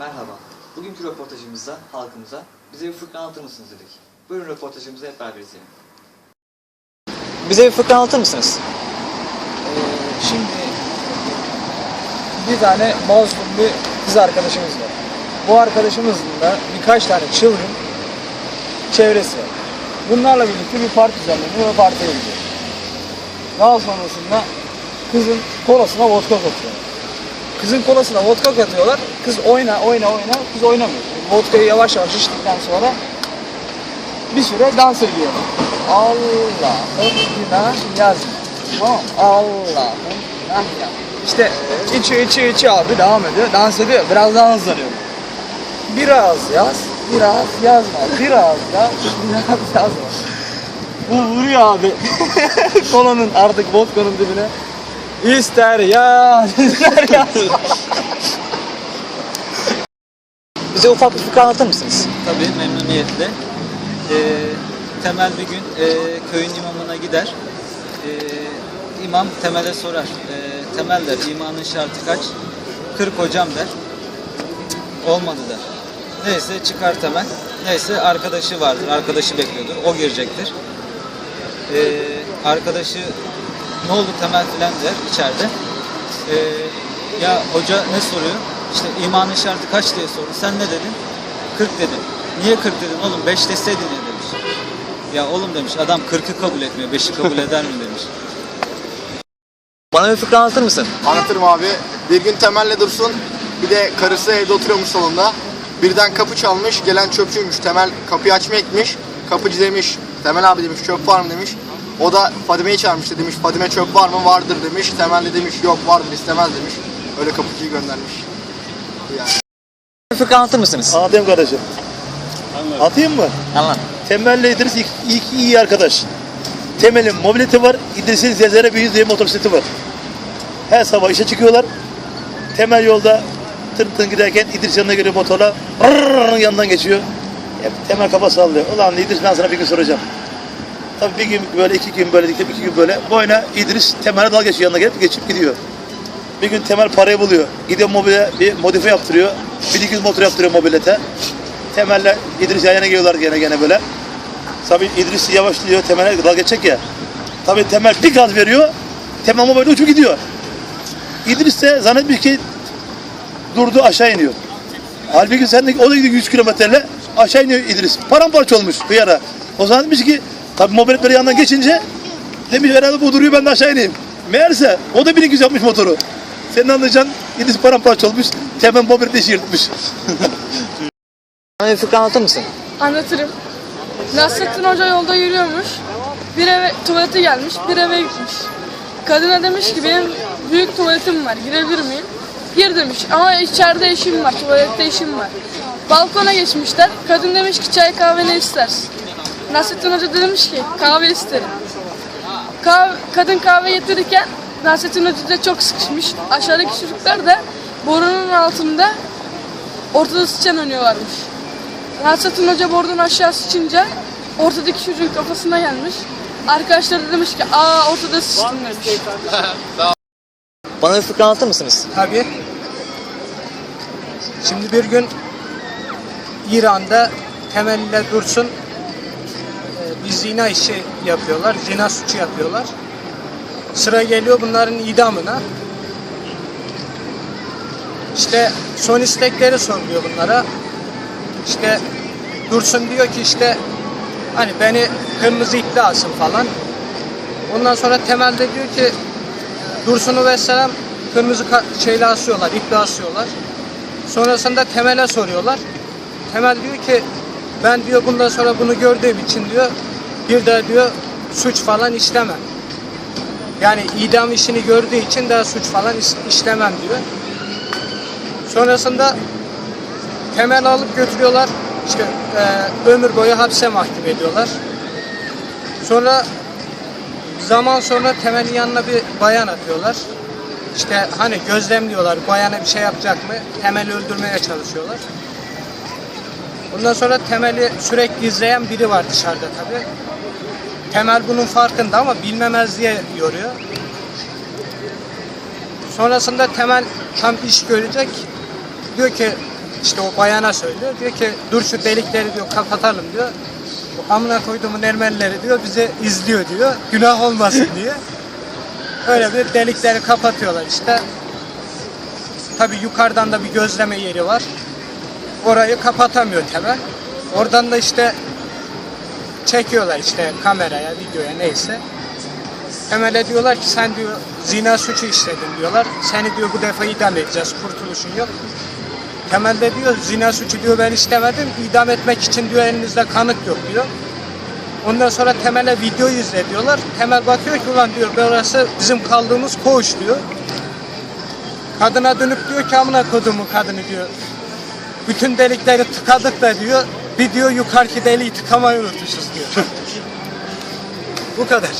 Merhaba. Bugünkü röportajımızda halkımıza bize bir fıkra anlatır mısınız dedik. Buyurun röportajımızı hep beraber izleyelim. Bize bir fıkra anlatır mısınız? Ee, şimdi bir tane mazlum bir kız arkadaşımız var. Bu arkadaşımızın da birkaç tane çılgın çevresi var. Bunlarla birlikte bir parti düzenleniyor ve partiye gidiyor. Daha sonrasında kızın kolasına vodka katıyor. Kızın kolasına vodka katıyorlar. Kız oyna oyna oyna kız oynamıyor. Vodkayı yavaş yavaş içtikten sonra bir süre dans ediyor. Allah'ım günah yazma. Tamam. Allah'ım günah. İşte içiyor içiyor içiyor abi devam ediyor. Dans ediyor. Biraz daha hızlanıyor. Biraz yaz, biraz yazma. Biraz yaz, biraz yazma. Bu vuruyor abi. Kolanın artık vodkanın dibine. İster yaz, ister yazma. Bize ufak bir fıkra anlatır mısınız? Tabii memnuniyetle. Ee, Temel bir gün e, köyün imamına gider. Ee, imam Temel'e sorar. Ee, Temel der, imanın şartı kaç? 40 hocam der. Olmadı der. Neyse çıkar Temel. Neyse arkadaşı vardır, arkadaşı bekliyordur. O girecektir. Ee, arkadaşı ne oldu Temel filan der içeride. Ee, ya hoca ne soruyor? İşte imanın şartı kaç diye sordu. Sen ne dedin? 40 dedim. Niye 40 dedin oğlum? 5 deseydin ya demiş. Ya oğlum demiş adam 40'ı kabul etmiyor. 5'i kabul eder mi demiş. Bana bir fıkra anlatır mısın? Anlatırım abi. Bir gün Temel'le Dursun, bir de karısı evde oturuyormuş salonda. Birden kapı çalmış, gelen çöpçüymüş. Temel kapıyı açmaya gitmiş. Kapıcı demiş, Temel abi demiş çöp var mı demiş. O da Fadime'yi çağırmıştı demiş, Fadime çöp var mı? Vardır demiş. Temel de demiş, yok vardır istemez demiş. Öyle kapıcıyı göndermiş. Bu yani. Fıkra anlatır mısınız? Anlatayım kardeşim. Atayım mı? Anlat. Temel'le İdris ilk, ilk iyi arkadaş. Temel'in mobileti var, İdris'in Zezere Büyüz diye motosikleti var. Her sabah işe çıkıyorlar. Temel yolda tın tın giderken İdris yanına geliyor motorla. Rrrr, yanından geçiyor. Hep Temel kafa sallıyor. Ulan İdris ben sana bir gün soracağım. Tabii bir gün böyle, iki gün böyle, iki gün böyle. Boyuna İdris Temel'e dal geçiyor yanına gelip geçip gidiyor. Bir gün Temel parayı buluyor. Gidiyor mobile bir modifiye yaptırıyor. Bir iki motor yaptırıyor mobilete. Temel'le İdris yan yana geliyorlar gene gene böyle. Tabii İdris yavaşlıyor Temel'e dalga geçecek ya. Tabii Temel bir gaz veriyor. Temel ama böyle uçup gidiyor. İdris de zannetmiş ki durdu aşağı iniyor. Halbuki sen de o da gidiyor 100 kilometreyle aşağı iniyor İdris. Paramparça olmuş hıyara. O zaman demiş ki tabii mobilet böyle yanından geçince demiş herhalde bu duruyor ben de aşağı ineyim. Meğerse o da 1200 yapmış motoru. Senin anlayacağın İdris paramparça olmuş. Temel mobilet işi yırtmış. Bana bir fıkra anlatır mısın? Anlatırım. Nasrettin Hoca yolda yürüyormuş. Bir eve tuvalete gelmiş, bir eve gitmiş. Kadına demiş ki benim büyük tuvaletim var, girebilir miyim? Gir demiş ama içeride işim var, tuvalette işim var. Balkona geçmişler. Kadın demiş ki çay kahve ne istersin? Nasrettin Hoca demiş ki kahve isterim. Kahve, kadın kahve getirirken Nasrettin Hoca da çok sıkışmış. Aşağıdaki çocuklar da borunun altında ortada sıçan oynuyorlarmış. Nasrettin Hoca bordan aşağı sıçınca ortadaki çocuğun kafasına gelmiş. Arkadaşları da demiş ki aa ortada sıçtın demiş. Bana bir fıkra anlatır mısınız? Tabii. Şimdi bir gün İran'da temelle dursun bir zina işi yapıyorlar. Zina suçu yapıyorlar. Sıra geliyor bunların idamına. İşte son istekleri soruluyor bunlara. İşte Dursun diyor ki işte hani beni kırmızı iple alsın falan. Ondan sonra Temel de diyor ki Dursun'u ve kırmızı şeyle asıyorlar, iple asıyorlar. Sonrasında Temel'e soruyorlar. Temel diyor ki ben diyor bundan sonra bunu gördüğüm için diyor bir daha diyor suç falan işlemem. Yani idam işini gördüğü için daha suç falan işlemem diyor. Sonrasında Temel alıp götürüyorlar. İşte e, ömür boyu hapse mahkum ediyorlar. Sonra zaman sonra Temel'in yanına bir bayan atıyorlar. İşte hani gözlemliyorlar bayana bir şey yapacak mı? Temel'i öldürmeye çalışıyorlar. Ondan sonra Temel'i sürekli izleyen biri var dışarıda tabi. Temel bunun farkında ama bilmemezliğe yoruyor. Sonrasında Temel tam iş görecek. Diyor ki işte o bayana söylüyor. Diyor ki dur şu delikleri diyor kapatalım diyor. Bu amına koyduğumun Ermenileri diyor bize izliyor diyor. Günah olmasın diye. Öyle bir delikleri kapatıyorlar işte. Tabi yukarıdan da bir gözleme yeri var. Orayı kapatamıyor temel. Oradan da işte çekiyorlar işte kameraya, videoya neyse. Temel'e diyorlar ki sen diyor zina suçu işledin diyorlar. Seni diyor bu defa idam edeceğiz, kurtuluşun yok. Temel de diyor zina suçu diyor ben istemedim, idam etmek için diyor elinizde kanıt yok diyor. Ondan sonra Temel'e videoyu izle diyorlar. Temel bakıyor ki ulan diyor burası bizim kaldığımız koğuş diyor. Kadına dönüp diyor ki amına kodumu kadını diyor. Bütün delikleri tıkadık da diyor. Bir diyor yukarıki deliği tıkamayı unutmuşuz diyor. Bu kadar.